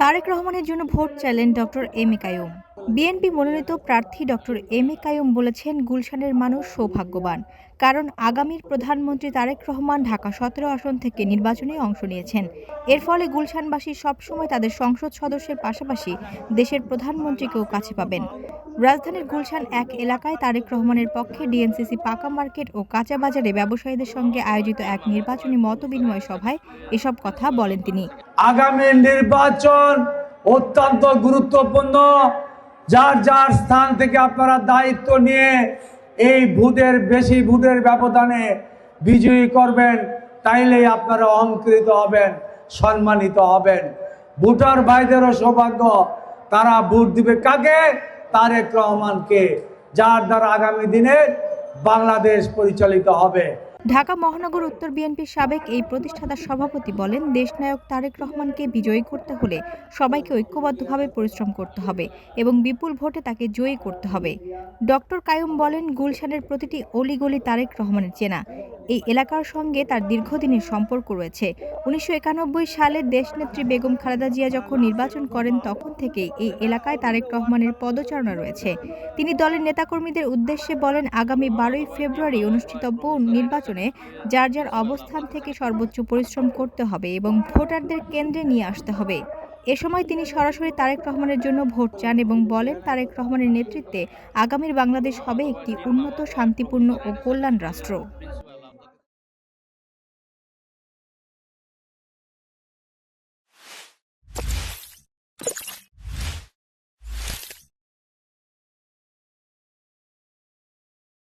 তারেক রহমানের জন্য ভোট চাইলেন doctor M A Qayum. BNP মনোনীত প্রার্থী ডক্টর এম এ কায়ুম বলেছেন, গুলশানের মানুষ সৌভাগ্যবান। কারণ আগামীর প্রধানমন্ত্রী তারেক রহমান ঢাকা সতেরো আসন থেকে নির্বাচনে অংশ নিয়েছেন। এর ফলে গুলশানবাসী সবসময় তাদের সংসদ সদস্যের পাশাপাশি দেশের প্রধানমন্ত্রীকেও কাছে পাবেন। রাজধানীর গুলশান এক এলাকায় তারেক রহমানের পক্ষে ডিএনসিসি পাকা মার্কেট ও কাঁচা বাজারে ব্যবসায়ীদের সঙ্গে আয়োজিত এক নির্বাচনী মতবিনিময় সভায় এসব কথা বলেন তিনি। আগামী নির্বাচন অত্যন্ত গুরুত্বপূর্ণ। যার যার স্থান থেকে আপনারা দায়িত্ব নিয়ে এই ভোটের বেশি ভোটের ব্যবধানে বিজয়ী করবেন, তাইলেই আপনারা অহংকৃত হবেন, সম্মানিত হবেন। ভোটার ভাইদেরও সৌভাগ্য, তারা ভোট দিবে কাকে? তারেক রহমানকে, যার দ্বারা আগামী দিনে বাংলাদেশ পরিচালিত হবে। ঢাকা মহানগর উত্তর বিএনপির সাবেক এই প্রতিষ্ঠাতার সভাপতি বলেন, দেশনায়ক তারেক রহমানকে বিজয়ী করতে হলে সবাইকে ঐক্যবদ্ধভাবে পরিশ্রম করতে হবে এবং বিপুল ভোটে তাকে জয়ী করতে হবে। ডক্টর কায়ুম বলেন, গুলশানের প্রতিটি অলিগলি তারেক রহমানের চেনা। এই এলাকার সঙ্গে তার দীর্ঘদিনের সম্পর্ক রয়েছে। উনিশশো একানব্বই সালে দেশনেত্রী বেগম খালেদা জিয়া যখন নির্বাচন করেন, তখন থেকেই এই এলাকায় তারেক রহমানের পদচারণা রয়েছে। তিনি দলের নেতাকর্মীদের উদ্দেশ্যে বলেন, আগামী বারোই ফেব্রুয়ারি অনুষ্ঠিতব্য নির্বাচনে যার যার অবস্থান থেকে সর্বোচ্চ পরিশ্রম করতে হবে এবং ভোটারদের কেন্দ্রে নিয়ে আসতে হবে। এ সময় তিনি সরাসরি তারেক রহমানের জন্য ভোট চান এবং বলেন, তারেক রহমানের নেতৃত্বে আগামীর বাংলাদেশ হবে একটি উন্নত, শান্তিপূর্ণ ও কল্যাণ রাষ্ট্র।